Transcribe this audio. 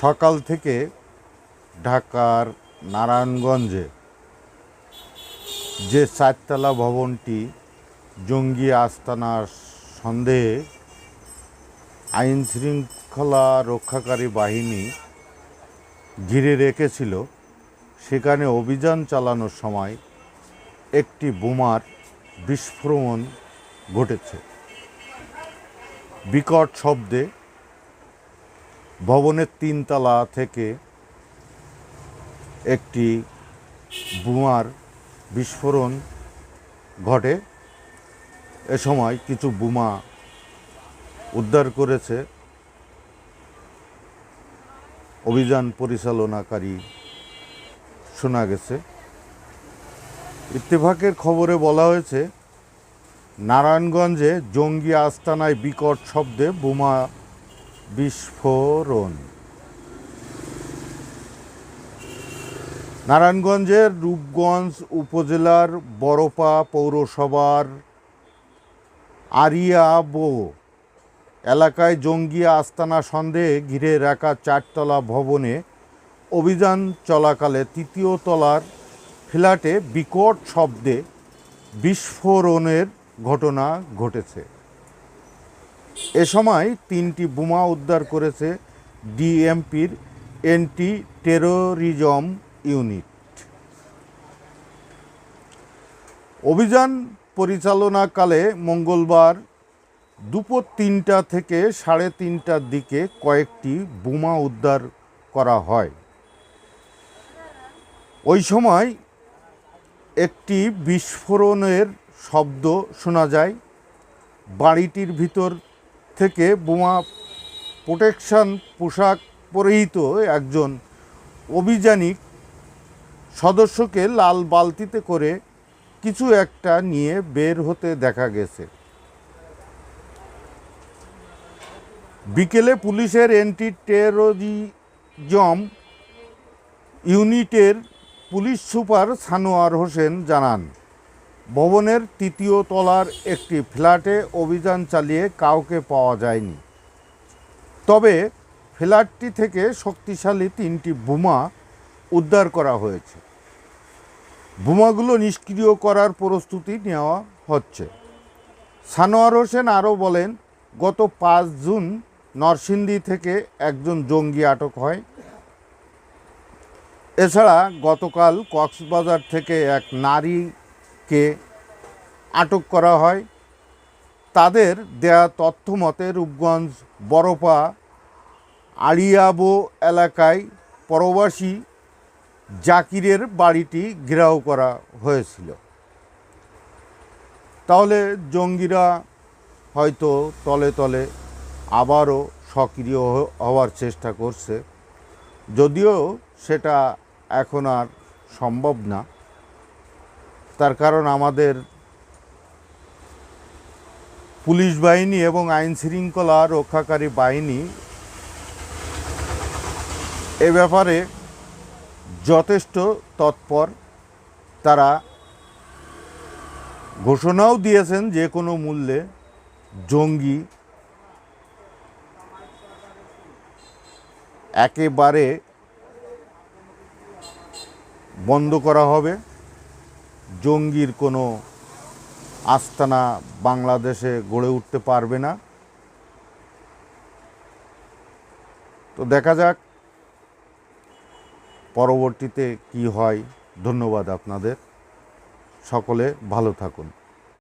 সকাল থেকে ঢাকার নারায়ণগঞ্জে যে চারতলা ভবনটি জঙ্গি আস্তানার সন্দেহে আইন শৃঙ্খলা রক্ষাকারী বাহিনী ঘিরে রেখেছিল, সেখানে অভিযান চালানোর সময় একটি বোমার বিস্ফোরণ ঘটেছে। বিকট শব্দে ভবনের তিনতলা থেকে একটি বোমার বিস্ফোরণ ঘটে। এ সময় কিছু বোমা উদ্ধার করেছে। অভিযান পরিচালনাকারী শোনা গেছে। ইত্তেফাকের খবরে বলা হয়েছে, নারায়ণগঞ্জে জঙ্গি আস্তানায় বিকট শব্দে বোমা বিস্ফোরণ। নারায়ণগঞ্জের রূপগঞ্জ উপজেলার বড়পা পৌরসভার আরিয়াবো এলাকায় জঙ্গি আস্তানা সন্দেহে ঘিরে রাখা চারতলা ভবনে অভিযান চলাকালে তৃতীয় তলার ফ্ল্যাটে বিকট শব্দে বিস্ফোরণের ঘটনা ঘটেছে। এ সময় তিনটি বোমা উদ্ধার করেছে ডিএমপির অ্যান্টি টেরোরিজম ইউনিট। অভিযান পরিচালনাকালে মঙ্গলবার দুপুর তিনটা থেকে সাড়ে তিনটার দিকে কয়েকটি বোমা উদ্ধার করা হয়। ওই সময় একটি বিস্ফোরণের শব্দ শোনা যায়। বাড়িটির ভিতর থেকে বোমা প্রোটেকশন পোশাক পরিহিত একজন অভিযানিক সদস্যকে লাল বালতিতে করে কিছু একটা নিয়ে বের হতে দেখা গেছে। বিকেলে পুলিশের অ্যান্টি টেরোরিজম ইউনিটের পুলিশ সুপার সানোয়ার হোসেন জানান। ভবনের তৃতীয় তলার একটি ফ্ল্যাটে অভিযান চালিয়ে কাউকে পাওয়া যায়নি। তবে ফ্ল্যাটটি থেকে শক্তিশালী তিনটি বোমা উদ্ধার করা হয়েছে। বোমাগুলো নিষ্ক্রিয় করার প্রস্তুতি নেওয়া হচ্ছে। সানোয়ার হোসেন আরও বলেন, গত পাঁচ জুন নরসিংদী থেকে একজন জঙ্গি আটক হয়। এছাড়া গতকাল কক্সবাজার থেকে এক নারীকে আটক করা হয়। তাদের দেয়া তথ্য মতে রূপগঞ্জ, বড়পা, আড়িয়াবো এলাকায় পরবাসী জাকিরের বাড়িটি ঘেরাও করা হয়েছিল। তাহলে জঙ্গিরা হয়তো তলে তলে আবারও সক্রিয় হওয়ার চেষ্টা করছে। যদিও সেটা এখন আর সম্ভব না। তার কারণ আমাদের পুলিশ বাহিনী এবং আইন শৃঙ্খলা রক্ষাকারী বাহিনী এ ব্যাপারে যথেষ্ট তৎপর। তারা ঘোষণাও দিয়েছেন যে কোনো মূল্যে জঙ্গি একেবারে বন্ধ করা হবে। জঙ্গির কোনো আস্তানা বাংলাদেশে গড়ে উঠতে পারবে না। তো দেখা যাক পরবর্তীতে কি হয়। ধন্যবাদ আপনাদের। সকলে ভালো থাকুন।